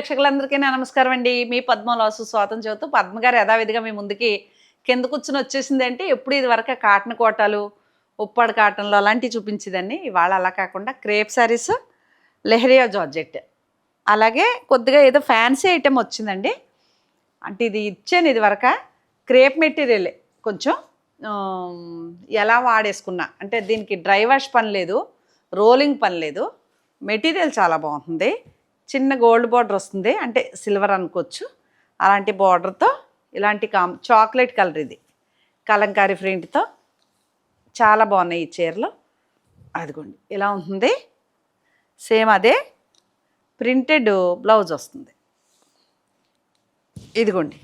ప్రేక్షకులందరికీ నమస్కారం అండి. మీ పద్మలాసు స్వాతం చెబుతూ పద్మగారు యథావిధిగా మీ ముందుకి కింద కూర్చుని వచ్చేసింది అంటే ఎప్పుడు ఇది వరకు కాటన్ కోటాలు ఉప్పాడు కాటన్లు అలాంటివి చూపించేదాన్ని. ఇవాళ అలా కాకుండా క్రేప్ శారీస్ లెహరియా జార్జెట్. అలాగే కొద్దిగా ఏదో ఫ్యాన్సీ ఐటెం వచ్చిందండి. అంటే ఇది ఇచ్చాను ఇది వరక క్రేప్ మెటీరియలే కొంచెం. ఎలా వాడేసుకున్నా. అంటే దీనికి డ్రై వాష్ పని లేదు రోలింగ్ పని లేదు. మెటీరియల్ చాలా బాగుంటుంది. చిన్న గోల్డ్ బార్డర్ వస్తుంది. అంటే సిల్వర్ అనుకోవచ్చు. అలాంటి బార్డర్తో ఇలాంటి కామ్ చాక్లెట్ కలర్ ఇది. కలంకారీ ప్రింట్తో. చాలా బాగున్నాయి ఈ చీరలు. అదిగోండి. ఇలా ఉంటుంది. సేమ్ అదే ప్రింటెడ్ బ్లౌజ్ వస్తుంది. ఇదిగోండి.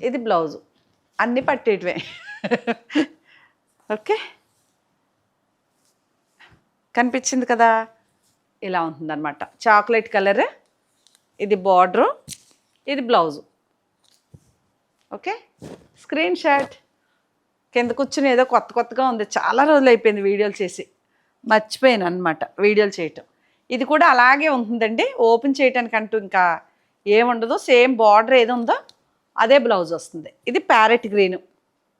ఇది బ్లౌజు. అన్నీ పట్టేటివే. ఓకే? కనిపించింది కదా? ఇలా ఉంటుందన్నమాట. చాక్లెట్ కలర్ ఇది బార్డరు ఇది బ్లౌజు. ఓకే? Screen shot. కింద కూర్చుని ఏదో కొత్త కొత్తగా ఉంది. చాలా రోజులు అయిపోయింది వీడియోలు చేసి. మర్చిపోయాను అనమాట వీడియోలు చేయటం. ఇది కూడా అలాగే ఉంటుందండి. ఓపెన్ చేయటానికంటూ ఇంకా ఏముండదు. సేమ్ బార్డర్ ఏది ఉందో అదే బ్లౌజ్ వస్తుంది. ఇది ప్యారెట్ గ్రీన్.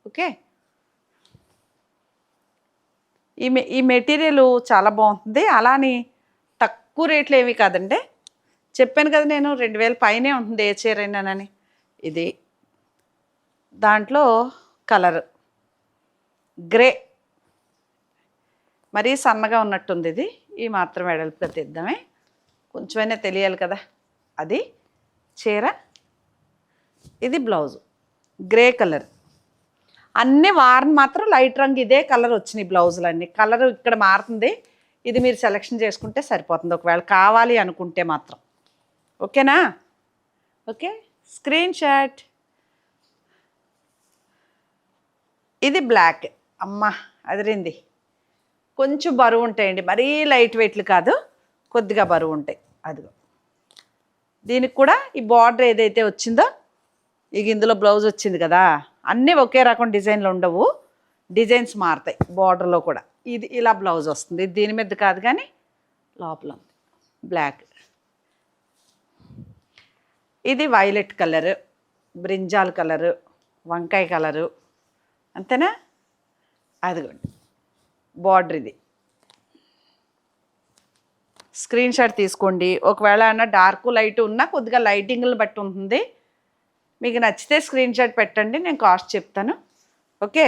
ఓకే? ఈ మె ఈ మెటీరియల్ చాలా బాగుంటుంది. అలానే తక్కువ రేట్లు ఏవి కాదండి. చెప్పాను కదా నేను రెండు వేల పైనే ఉంటుంది ఏ చీర అయినానని ఇది దాంట్లో కలర్ గ్రే. మరీ సన్నగా ఉన్నట్టుంది ఇది. ఈ మాత్రం వెడల్పుగా తెద్దామే. కొంచెమైనా తెలియాలి కదా. అది చీర. ఇది బ్లౌజ్. Grey colour. అన్ని వారిని మాత్రం లైట్ రంగు ఇదే కలర్ వచ్చినాయి బ్లౌజులు అన్నీ కలర్ ఇక్కడ మారుతుంది. ఇది మీరు సెలెక్షన్ చేసుకుంటే సరిపోతుంది. ఒకవేళ కావాలి అనుకుంటే మాత్రం. ఓకేనా? ఓకే? స్క్రీన్ షాట్ ఇది బ్లాక్ అమ్మ అదిరింది. కొంచెం బరువు ఉంటాయండి. మరీ లైట్ వెయిట్లు కాదు. కొద్దిగా బరువు ఉంటాయి. అదిగో. దీనికి కూడా ఈ బార్డర్ ఏదైతే వచ్చిందో ఇక ఇందులో బ్లౌజ్ వచ్చింది కదా. అన్నీ ఒకే రకం డిజైన్లు ఉండవు. డిజైన్స్ మారుతాయి. బార్డర్లో కూడా. ఇది ఇలా బ్లౌజ్ వస్తుంది. దీని మీద కాదు కానీ లోపల ఉంది. బ్లాక్ ఇది వైలెట్ కలరు బ్రింజాల్ కలరు వంకాయ కలరు అంతేనా? అదిగోండి. బార్డర్ ఇది. స్క్రీన్ షాట్ తీసుకోండి. ఒకవేళ అన్న డార్క్ లైట్ ఉన్నా కొద్దిగా లైటింగ్లు బట్టి ఉంటుంది. మీకు నచ్చితే స్క్రీన్ షాట్ పెట్టండి. నేను కాస్ట్ చెప్తాను. ఓకే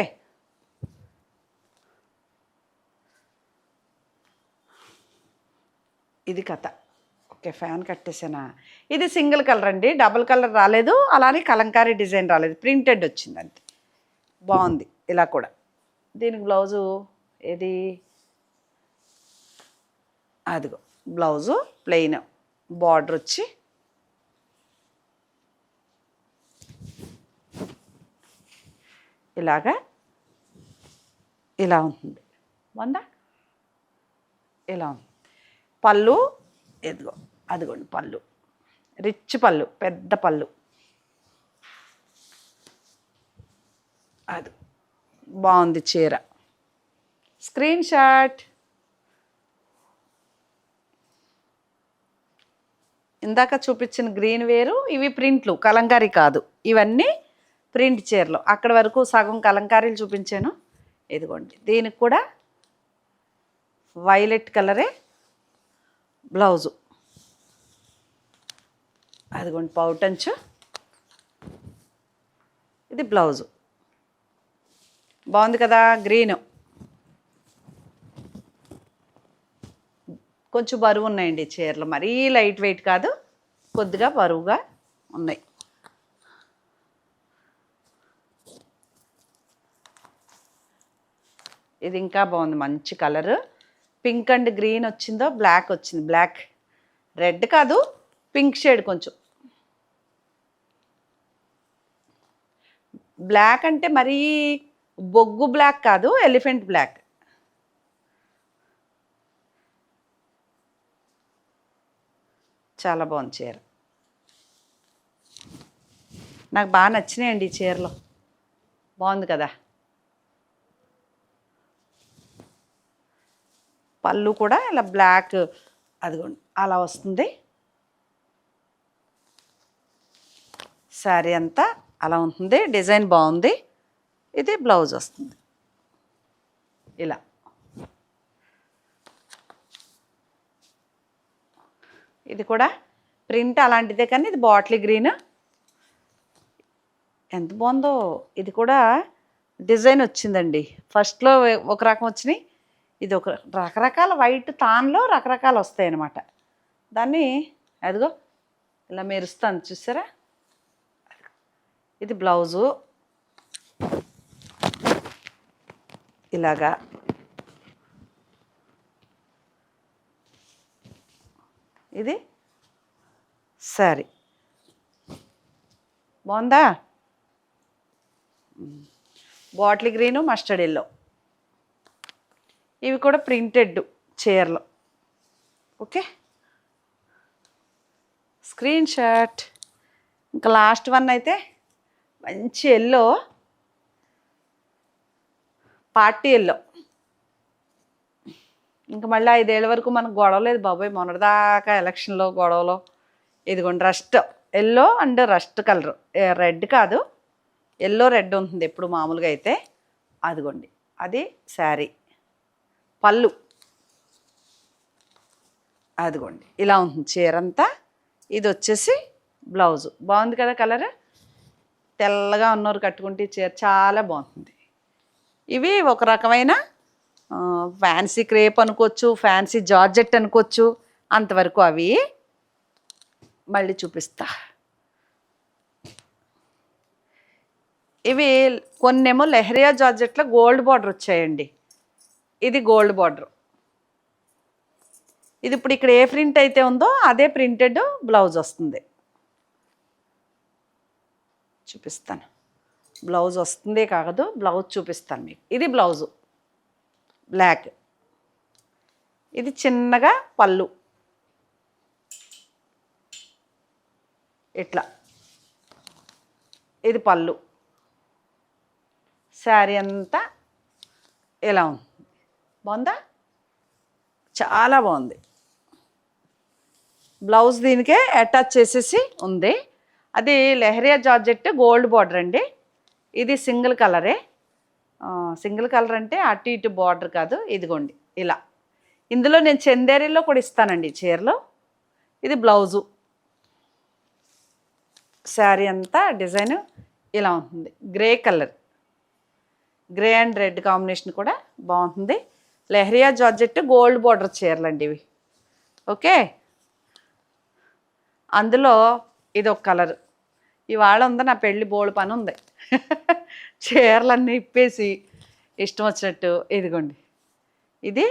ఇది కథ. ఓకే ఫ్యాన్ కట్టేసానా? ఇది సింగిల్ కలర్ అండి. డబుల్ కలర్ రాలేదు. అలానే కలంకారీ డిజైన్ రాలేదు. ప్రింటెడ్ వచ్చింది అంతే బాగుంది. ఇలా కూడా. దీనికి బ్లౌజు ఏది? అదిగో బ్లౌజు ప్లెయిన్. బార్డర్ వచ్చి ఇలాగా ఇలా ఉంటుంది. వందా? ఇలా ఉంది. పళ్ళు ఎదిగో అదిగోండి పళ్ళు. రిచ్ పళ్ళు పెద్ద పళ్ళు. అది. బాగుంది చీర. Screen shot. ఇందాక చూపించిన గ్రీన్ వేరు ఇవి ప్రింట్లు కలంకారీ కాదు. ఇవన్నీ ప్రింట్ చీరలు. అక్కడ వరకు సగం కలంకారీలు చూపించాను. ఇదిగోండి దీనికి కూడా వైలెట్ కలరే బ్లౌజు. అదిగోండి పౌటంచు ఇది బ్లౌజు. బాగుంది కదా గ్రీన్. కొంచెం బరువు ఉన్నాయండి చీరలు. మరీ లైట్ వెయిట్ కాదు కొద్దిగా బరువుగా ఉన్నాయి. ఇది ఇంకా బాగుంది మంచి కలరు. పింక్ అండ్ గ్రీన్ వచ్చిందో బ్లాక్ వచ్చింది. బ్లాక్. రెడ్ కాదు పింక్ షేడ్ కొంచెం. బ్లాక్ అంటే మరీ బొగ్గు బ్లాక్ కాదు ఎలిఫెంట్ బ్లాక్. చాలా బాగుంది చీర. నాకు బాగా నచ్చినాయండి ఈ చీరలో. బాగుంది కదా? పళ్ళు కూడా ఇలా బ్లాక్ అదిగోండి అలా వస్తుంది. శారీ అంతా అలా ఉంటుంది డిజైన్ బాగుంది. ఇది బ్లౌజ్ వస్తుంది. ఇలా. ఇది కూడా ప్రింట్ అలాంటిదే కానీ ఇది బాటిల్ గ్రీన్. ఎంత బాగుందో ఇది కూడా డిజైన్ వచ్చిందండి. ఫస్ట్లో ఒక రకం వచ్చినాయి ఇది ఒక రకరకాల వైట్ తాన్లో రకరకాలు వస్తాయి అన్నమాట దాన్ని అదిగో ఇలా మెరుస్తాను చూసారా? ఇది బ్లౌజు. ఇలాగా. ఇది సారీ బాగుందా? Bottle green mustard yellow. ఇవి కూడా ప్రింటెడ్ చీరలు. ఓకే? Screen shot. ఇంకా లాస్ట్ వన్ అయితే మంచి ఎల్లో. Party yellow. ఇంకా మళ్ళీ ఐదేళ్ళ వరకు మనకు గొడవ లేదు బాబాయ్ మొన్నటిదాకా ఎలక్షన్లో గొడవలో. ఇదిగోండి rust. Yellow and rust colour. Red కాదు. ఎల్లో రెడ్ ఉంటుంది ఎప్పుడు మామూలుగా అయితే. అదిగోండి అది శారీ. పళ్ళు. అదిగోండి ఇలా ఉంటుంది చీర అంతా ఇది వచ్చేసి బ్లౌజు. బాగుంది కదా కలర్? తెల్లగా ఉన్నవారు కట్టుకుంటే చీర చాలా బాగుంటుంది. ఇవి ఒక రకమైన ఫ్యాన్సీ క్రేప్ అనుకోవచ్చు ఫ్యాన్సీ జార్జెట్ అనుకోవచ్చు అంతవరకు అవి మళ్ళీ చూపిస్తా. ఇవి కొన్నేమో లెహరియా జార్జెట్లో గోల్డ్ బార్డర్ వచ్చాయండి. ఇది గోల్డ్ బార్డర్. ఇది ఇప్పుడు ఇక్కడ ఏ ప్రింట్ అయితే ఉందో అదే ప్రింటెడ్ బ్లౌజ్ వస్తుంది. చూపిస్తాను. బ్లౌజ్ వస్తుందే కాదు బ్లౌజ్ చూపిస్తాను మీకు. ఇది బ్లౌజు. బ్లాక్. ఇది చిన్నగా పళ్ళు. ఇట్లా. ఇది పళ్ళు. శారీ అంతా ఇలా ఉంది. బాగుందా? చాలా బాగుంది. బ్లౌజ్ దీనికే అటాచ్ చేసేసి ఉంది. అది లెహరియా జార్జెట్ గోల్డ్ బార్డర్ అండి. ఇది సింగిల్ కలరే. సింగిల్ కలర్ అంటే అటు ఇటు బార్డర్ కాదు. ఇదిగోండి ఇలా. ఇందులో నేను చందేరీలో కూడా ఇస్తానండి చీరలు చీరలో. ఇది బ్లౌజు. శారీ అంతా డిజైన్ ఇలా ఉంటుంది. Grey colour. Grey and red combination కూడా బాగుంటుంది. లెహరియా జార్జెట్ గోల్డ్ బార్డర్ చీరలు అండి ఇవి. ఓకే? అందులో ఇది ఒక కలర్. ఇవాళ ఉంది నా పెళ్ళి బోల్డ్ పని ఉంది. చీరలన్నీ ఇప్పేసి ఇష్టం వచ్చినట్టు ఇదిగోండి. ఇది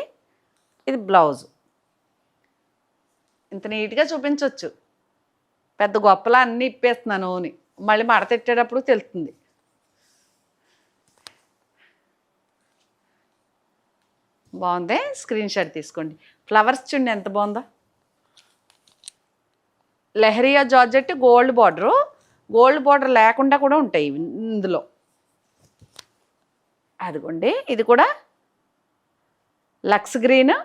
ఇది బ్లౌజ్. ఇంత నీట్గా చూపించవచ్చు పెద్ద గొప్పలా అన్నీ ఇప్పేస్తున్నాను అని. మళ్ళీ మడతెట్టేటప్పుడు తెలుస్తుంది. బాగుంది స్క్రీన్ షాట్ తీసుకోండి. ఫ్లవర్స్ చూడండి ఎంత బాగుందో. Leheriya georgette gold border. Gold border లేకుండా కూడా ఉంటాయి ఇందులో. అదిగోండి ఇది కూడా లక్స్ గ్రీన్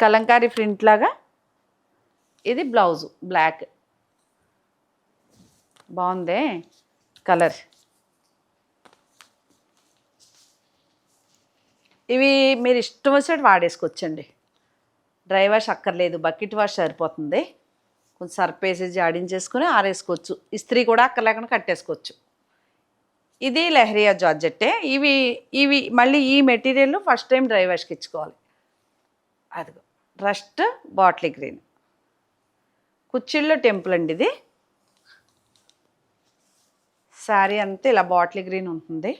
కలంకారీ ప్రింట్ లాగా. ఇది బ్లౌజు బ్లాక్. బాగుందే కలర్. ఇవి మీరు ఇష్టం వచ్చినట్టు వాడేసుకోవచ్చండి. డ్రై వాష్ అక్కర్లేదు బకెట్ వాష్ సరిపోతుంది. కొంచెం సర్ఫ్ వేసేసి ఆడించేసుకుని ఆరేసుకోవచ్చు. ఇస్త్రీ కూడా అక్కర్లేకుండా కట్టేసుకోవచ్చు. ఇది లెహరియా జార్జెట్టే. ఇవి ఇవి మళ్ళీ ఈ మెటీరియల్ ఫస్ట్ టైం డ్రై వాష్కి ఇచ్చుకోవాలి. అదిగో రస్ట్ బాటిల్ గ్రీన్. కుచ్చిళ్ళు టెంపుల్ అండి ఇది. శారీ అంతా ఇలా బాటిల్ గ్రీన్ ఉంటుంది.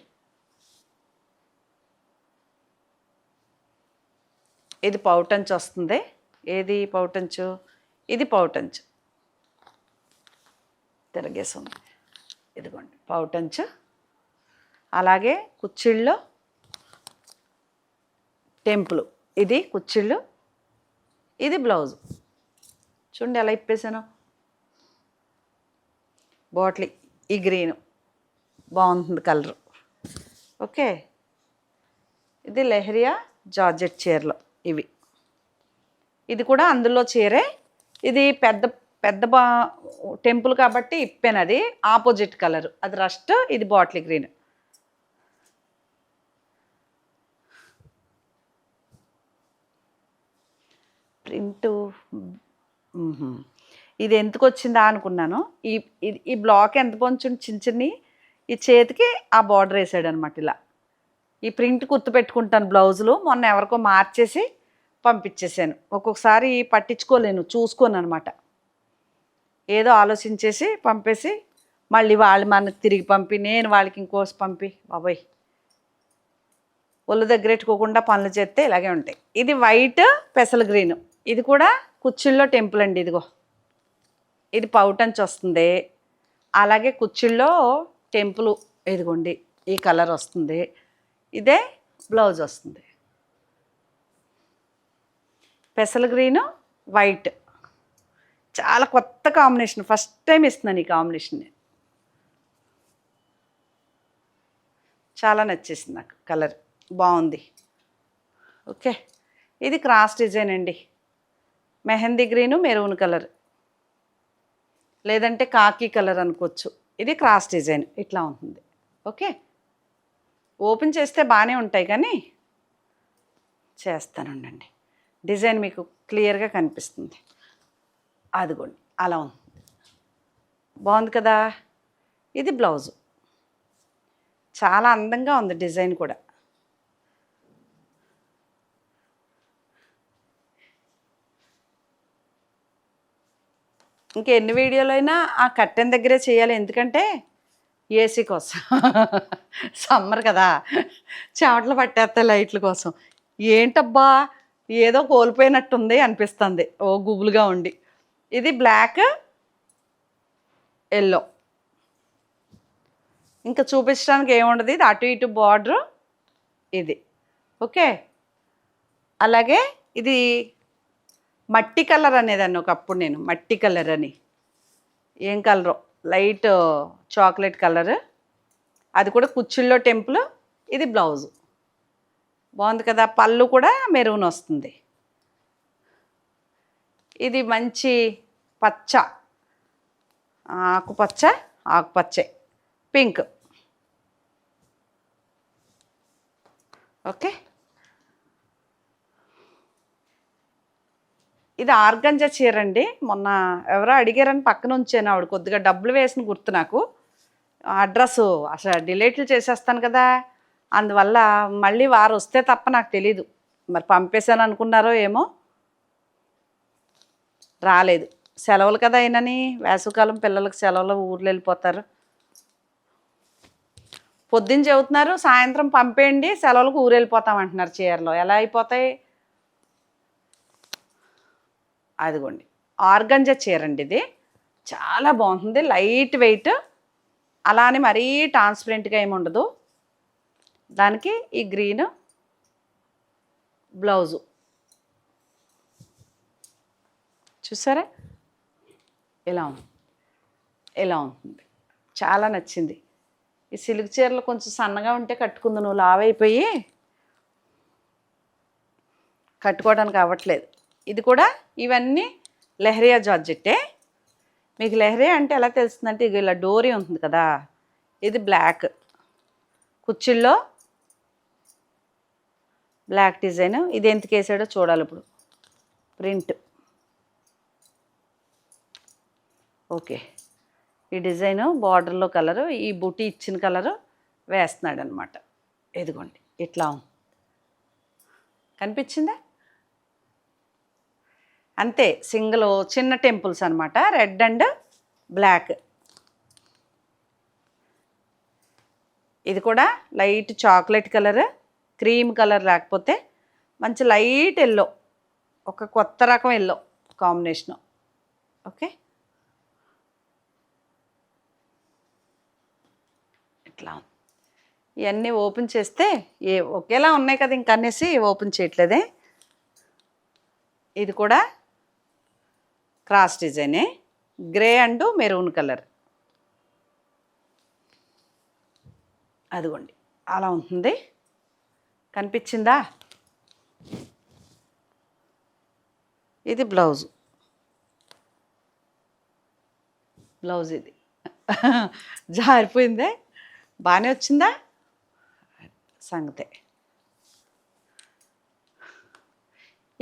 ఇది పౌటంచు వస్తుంది? ఏది పౌటంచు? ఇది పౌటంచు. తిరగేసింది. ఇదిగోండి పౌటంచు. అలాగే కుచ్చిళ్ళు టెంపుల్. ఇది కుచ్చిళ్ళు ఇది బ్లౌజ్. చూడండి ఎలా ఇప్పేసాను. బాటిల్ ఈ గ్రీను. బాగుంటుంది కలర్. ఓకే. ఇది లెహరియా జార్జెట్ చీరలు. ఇవి. ఇది కూడా అందులో చీరే ఇది పెద్ద పెద్ద బా టెంపుల్ కాబట్టి ఇప్పాను అది. Opposite colour. అది రస్ట్ ఇది బాటిల్ గ్రీన్. ప్రింట్ ఇది ఎందుకు వచ్చిందా అనుకున్నాను. ఈ ఈ బ్లాక్ ఎంత పొంచు చిన్న చిన్ని. ఈ చేతికి ఆ బార్డర్ వేసాడు అనమాట ఇలా. ఈ ప్రింట్ గుర్తు పెట్టుకుంటాను బ్లౌజులు. మొన్న ఎవరికో మార్చేసి పంపించేసాను ఒక్కొక్కసారి పట్టించుకోలేను చూసుకోను అనమాట ఏదో ఆలోచించేసి పంపేసి మళ్ళీ వాళ్ళు మనకు తిరిగి పంపి నేను వాళ్ళకి ఇంకోసి పంపి. బాబోయ్. ఒళ్ళు దగ్గరెట్టుకోకుండా పనులు చేస్తే ఇలాగే ఉంటాయి. ఇది వైట్ పెసల గ్రీన్. ఇది కూడా కుచ్చిళ్ళలో టెంపుల్ అండి ఇదిగో. ఇది పౌటంచి వస్తుంది. అలాగే కుచ్చిళ్ళలో టెంపుల్ ఇదిగోండి ఈ కలర్ వస్తుంది. ఇదే బ్లౌజ్ వస్తుంది. పెసల గ్రీను వైట్. చాలా కొత్త కాంబినేషన్. ఫస్ట్ టైం ఇస్తున్నాను ఈ కాంబినేషన్ చాలా నచ్చేసింది నాకు కలర్. బాగుంది. ఓకే. ఇది క్రాస్ డిజైన్ అండి. Mehndi green maroon colour. లేదంటే కాకి కలర్ అనుకోవచ్చు. ఇది క్రాస్ డిజైన్. ఇట్లా ఉంటుంది. ఓకే. ఓపెన్ చేస్తే బాగానే ఉంటాయి కానీ చేస్తానుండండి డిజైన్ మీకు క్లియర్గా కనిపిస్తుంది. అదిగోండి అలా ఉంది. బాగుంది కదా? ఇది బ్లౌజు. చాలా అందంగా ఉంది డిజైన్ కూడా. ఇంకా ఎన్ని వీడియోలు అయినా ఆ కట్టెన్ దగ్గరే చేయాలి. ఎందుకంటే ఏసీ కోసం. సమ్మర్ కదా. చెమటలు పట్టేస్తాయి లైట్ల కోసం. ఏంటబ్బా? ఏదో కోల్పోయినట్టుంది అనిపిస్తుంది. ఓ గుబులుగా ఉండి. ఇది బ్లాక్ ఎల్లో. ఇంకా చూపించడానికి ఏముండదు? ఇది అటు ఇటు బార్డర్ ఇది. ఓకే? అలాగే ఇది మట్టి కలర్ అనేదాన్ని ఒకప్పుడు నేను. మట్టి కలర్ అని. ఏం కలరు? Light chocolate colour. అది కూడా కుచ్చుల్లో టెంపుల్. ఇది బ్లౌజ్. బాగుంది కదా పళ్ళు కూడా మెరూన్ వస్తుంది. ఇది మంచి పచ్చ. ఆకుపచ్చ ఆకుపచ్చే. పింక్. ఓకే? ఇది ఆర్గంజా చీర అండి మొన్న ఎవరో అడిగారని పక్కన ఉంచాను ఆవిడ. కొద్దిగా డబ్బులు వేసిన గుర్తు నాకు. అడ్రస్ అసలు డిలీట్లు చేసేస్తాను కదా. అందువల్ల మళ్ళీ వారు వస్తే తప్ప నాకు తెలీదు. మరి పంపేశాను అనుకున్నారో ఏమో? రాలేదు. సెలవులు కదా అయినని. వేసవికాలం పిల్లలకు సెలవులు ఊర్లు వెళ్ళిపోతారు. పొద్దున్న చెబుతున్నారు సాయంత్రం పంపేయండి సెలవులకు ఊరు వెళ్ళిపోతాం అంటున్నారు చీరలో. ఎలా అయిపోతాయి? అదిగోండి. ఆర్గంజా చీర అండి ఇది. చాలా బాగుంటుంది. Light weight. అలానే మరీ ట్రాన్స్పరెంట్గా ఏమి ఉండదు. దానికి ఈ గ్రీన్ బ్లౌజు. చూసారా? ఇలా ఉంది. ఇలా ఉంటుంది. చాలా నచ్చింది. ఈ సిల్క్ చీరలు కొంచెం సన్నగా ఉంటే కట్టుకుంది నువ్వు లావైపోయి కట్టుకోవడానికి అవ్వట్లేదు. ఇది కూడా ఇవన్నీ లెహరియా జార్జెట్టే. మీకు లెహరియా అంటే ఎలా తెలుస్తుందంటే ఇక ఇలా డోరీ ఉంటుంది కదా ఇది బ్లాక్. కుర్చీల్లో black design. ఇది ఎందుకు వేసాడో చూడాలి ఇప్పుడు. ప్రింట్. ఓకే. ఈ డిజైను బార్డర్లో కలరు ఈ బుటీ ఇచ్చిన కలరు వేస్తున్నాడు అనమాట ఇదిగోండి ఇట్లా ఉంది. కనిపించిందా? అంతే సింగిల్ చిన్న టెంపుల్స్ అనమాట రెడ్ అండ్ బ్లాక్. ఇది కూడా light chocolate colour cream colour లేకపోతే మంచి లైట్ ఎల్లో ఒక కొత్త రకం ఎల్లో కాంబినేషను. ఓకే? ఇట్లా. ఇవన్నీ ఓపెన్ చేస్తే ఏ ఒకేలా ఉన్నాయి కదా ఇంక అనేసి ఓపెన్ చేయట్లేదే. ఇది కూడా cross డిజైనే. Grey and maroon colour. అదిగోండి అలా ఉంటుంది. కనిపించిందా? ఇది బ్లౌజ్. బ్లౌజ్ ఇది. జారిపోయిందే? బాగానే వచ్చిందా? సంగతే.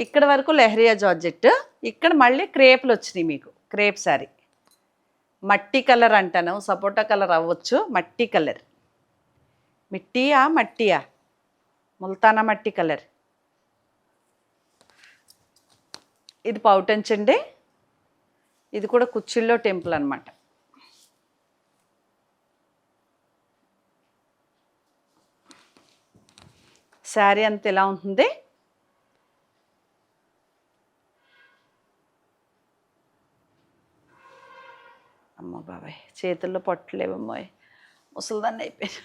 ఇక్కడ వరకు లెహరియా జార్జెట్. ఇక్కడ మళ్ళీ క్రేపులు వచ్చినాయి మీకు. క్రేప్ శారీ మట్టి కలర్ అంటాను. సపోటా కలర్ అవ్వచ్చు. మట్టి కలర్. మిట్టియా మట్టియా? ముల్తానా మట్టి కలర్. ఇది పౌటంచండి. ఇది కూడా కుచ్చిల్లో టెంపుల్ అనమాట శారీ అంత ఎలా ఉంటుంది? అమ్మ బాబాయ్ చేతుల్లో పట్టలేవమ్మోయ్ ముసలిదాన్ని అయిపోయాను.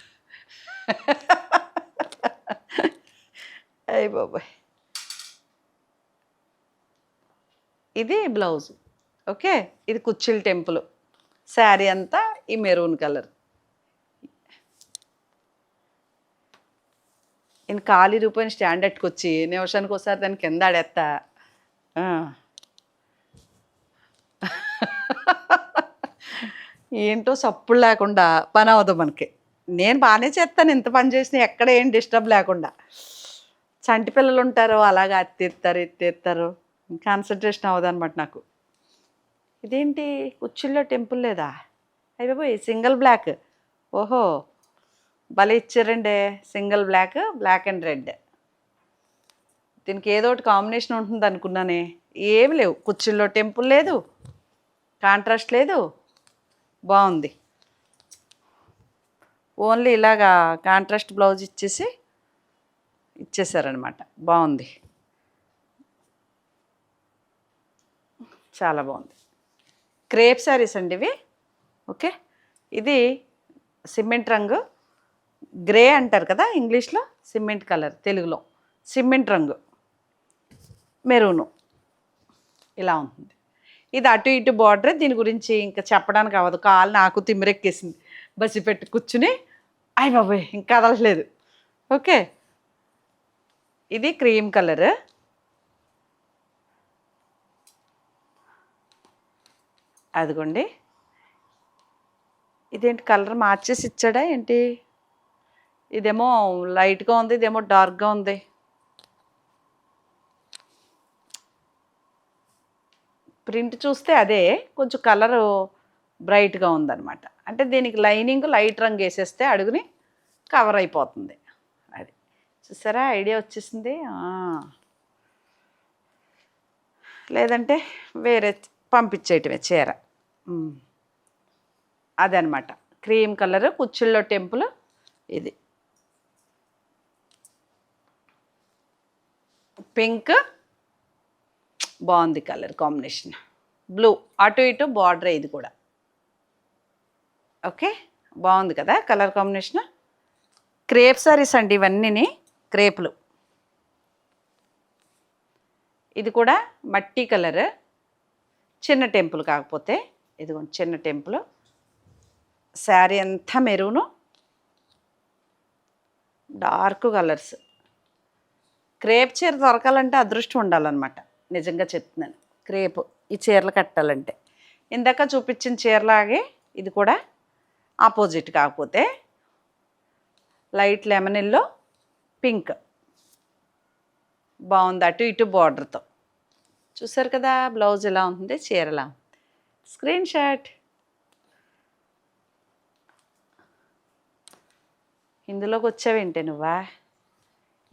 అయ్యి బాబాయ్. ఇది బ్లౌజ్ ఓకే? ఇది కుచ్చిల్ టెంపుల్. శారీ అంతా ఈ మెరూన్ కలర్. నేను ఖాళీ రూపాయిన స్టాండ్ ఎట్టుకొచ్చి నిమిషానికి ఒకసారి దాని కింద ఆడేస్తా ఏంటో సప్పుడు లేకుండా పని అవదు మనకి. నేను బాగానే చేస్తాను ఇంత పని చేసిన ఎక్కడ ఏం డిస్టర్బ్ లేకుండా. చంటి పిల్లలు ఉంటారు అలాగా అత్తెత్తారు ఎత్తేస్తారు కాన్సన్ట్రేషన్ అవ్వదు అనమాట నాకు. ఇదేంటి? కుర్చీల్లో టెంపుల్ లేదా? అయిపోయి సింగిల్ బ్లాక్. ఓహో భలే ఇచ్చారండి. Single black black and red. దీనికి ఏదో ఒకటి కాంబినేషన్ ఉంటుంది అనుకున్నానే ఏమి లేవు కుర్చీల్లో టెంపుల్ లేదు కాంట్రాస్ట్ లేదు. బాగుంది. ఓన్లీ ఇలాగా కాంట్రాస్ట్ బ్లౌజ్ ఇచ్చేసి ఇచ్చేసారనమాట బాగుంది. చాలా బాగుంది. క్రేప్ శారీస్ అండి ఇవి. ఓకే. ఇది సిమెంట్ రంగు. గ్రే అంటారు కదా ఇంగ్లీష్లో? సిమెంట్ కలర్ తెలుగులో. సిమెంట్ రంగు. మెరూను. ఇలా ఉంటుంది. ఇది అటు ఇటు బార్డర్ దీని గురించి ఇంకా చెప్పడానికి అవ్వదు. కాలు నాకు తిమ్మిరెక్కేసింది. బస్సు పెట్టి కూర్చుని అయ్య బాబాయ్ ఇంకా కదలట్లేదు. ఓకే. ఇది క్రీమ్ కలర్. అదిగోండి. ఇదేంటి కలర్ మార్చేసి ఇచ్చాడా ఏంటి? ఇదేమో లైట్గా ఉంది ఇదేమో డార్క్గా ఉంది. ప్రింట్ చూస్తే అదే కొంచెం కలరు బ్రైట్గా ఉందన్నమాట. అంటే దీనికి లైనింగ్ లైట్ రంగు వేసేస్తే అడుగుని కవర్ అయిపోతుంది. అది చూసారా? ఐడియా వచ్చేసింది. లేదంటే వేరే పంపించేయటమే చీర. అదనమాట క్రీమ్ కలర్ కుచ్చిళ్ళో టెంపుల్ ఇది. పింక్ బాగుంది కలర్ కాంబినేషన్. బ్లూ. అటు ఇటు బార్డర్ ఇది కూడా. ఓకే? బాగుంది కదా కలర్ కాంబినేషన్? క్రేప్ సారీస్ అండి ఇవన్నీని. క్రేపులు. ఇది కూడా మట్టి కలర్. చిన్న టెంపుల్ కాకపోతే ఇది చిన్న టెంపుల్. శారీ అంతా మెరూను. Dark colours. క్రేప్ చీర దొరకాలంటే అదృష్టం ఉండాలన్నమాట. నిజంగా చెప్తున్నాను. క్రేప్ ఈ చీరలు కట్టాలంటే. ఇందాక చూపించిన చీరలాగే ఇది కూడా ఆపోజిట్ కాకపోతే లైట్ లెమన్ ఎల్లో పింక్. బాగుంది అటు ఇటు బార్డర్తో. చూసారు కదా బ్లౌజ్ ఎలా ఉంటుంది చీరలా స్క్రీన్ షాట్. ఇందులోకి వచ్చావేంటే నువ్వా?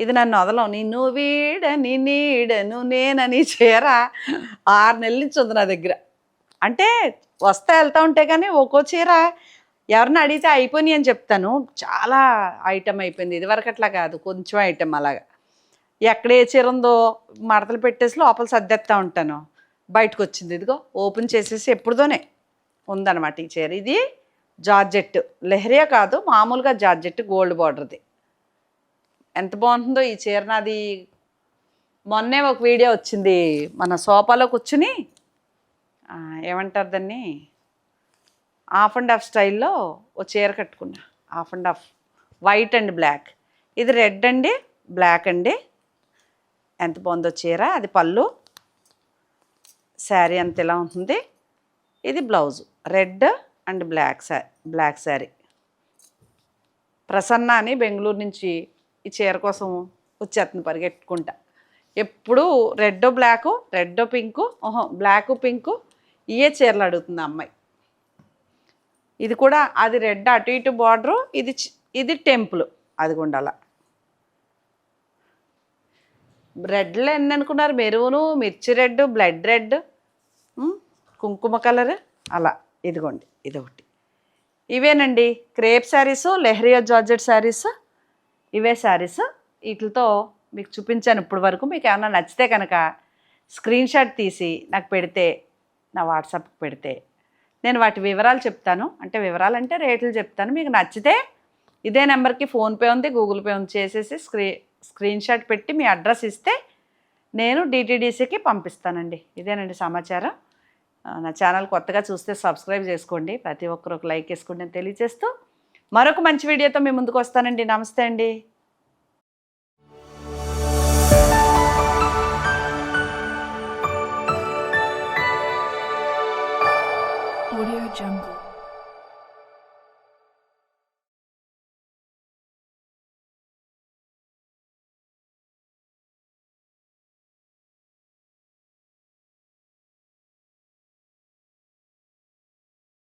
ఇది నన్ను వదలం. నిన్ను వీడని నీడను నేనని చీర. ఆరు నెలల నుంచి ఉంది నా దగ్గర. అంటే వస్తా వెళ్తా ఉంటే కానీ ఒక్కో చీర ఎవరిని అడిగితే అయిపోయినాయి అని చెప్తాను. చాలా ఐటమ్ అయిపోయింది. ఇదివరకు అట్లా కాదు. కొంచెం ఐటమ్ అలాగా. ఎక్కడ ఏ చీర ఉందో మడతలు పెట్టేసి లోపల సర్దేస్తూ ఉంటాను. బయటకు వచ్చింది. ఇదిగో ఓపెన్ చేసేసి ఎప్పుడుదోనే ఉందన్నమాట ఈ చీర. ఇది జార్జెట్. లెహరియా కాదు మామూలుగా జార్జెట్ గోల్డ్ బార్డర్ది. ఎంత బాగుంటుందో ఈ చీర నాది. మొన్నే ఒక వీడియో వచ్చింది మన సోఫాలో కూర్చుని. ఏమంటారు దాన్ని? హాఫ్ అండ్ హాఫ్ స్టైల్లో ఓ చీర కట్టుకున్నా. Half and half. White and black. ఇది రెడ్ అండి బ్లాక్ అండి. ఎంత బాగుందో చీర అది పళ్ళు. శారీ అంత ఇలా ఉంటుంది. ఇది blouse. Red and black sari black sari. Prasanna అని బెంగళూరు నుంచి ఈ చీర కోసం వచ్చేస్తుంది పరిగెట్టుకుంటా. ఎప్పుడు రెడ్ బ్లాక్ రెడ్ పింక్ ఓహో బ్లాక్ పింక్ ఇయే చీరలు అడుగుతుంది అమ్మాయి. ఇది కూడా అది రెడ్ అటు ఇటు బార్డరు ఇది చి- ఇది టెంపుల్ అది ఉండాల రెడ్లు ఎన్ని అనుకున్నారు? మెరూను మిర్చి రెడ్ బ్లడ్ రెడ్ కుంకుమ కలర్ అలా. ఇదిగోండి ఇది ఒకటి ఇవేనండి? క్రేప్ శారీస్ లెహరియా జార్జెట్ శారీస్ ఇవే శారీస్. వీటితో మీకు చూపించాను ఇప్పుడు వరకు. మీకు ఏమైనా నచ్చితే కనుక స్క్రీన్ షాట్ తీసి నాకు పెడితే నా వాట్సాప్కి పెడితే నేను వాటి వివరాలు చెప్తాను. అంటే వివరాలు అంటే రేట్లు చెప్తాను. మీకు నచ్చితే ఇదే నెంబర్కి ఫోన్పే ఉంది గూగుల్ పే ఉంది చేసేసి స్క్రీ స్క్రీన్ షాట్ పెట్టి మీ అడ్రస్ ఇస్తే నేను డిటీడీసీకి పంపిస్తానండి. ఇదేనండి సమాచారం. నా ఛానల్ కొత్తగా చూస్తే సబ్స్క్రైబ్ చేసుకోండి. ప్రతి ఒక్కరు ఒక లైక్ వేసుకోండి అని తెలియజేస్తూ మరొక మంచి వీడియోతో మీ ముందుకు వస్తానండి. నమస్తే అండి.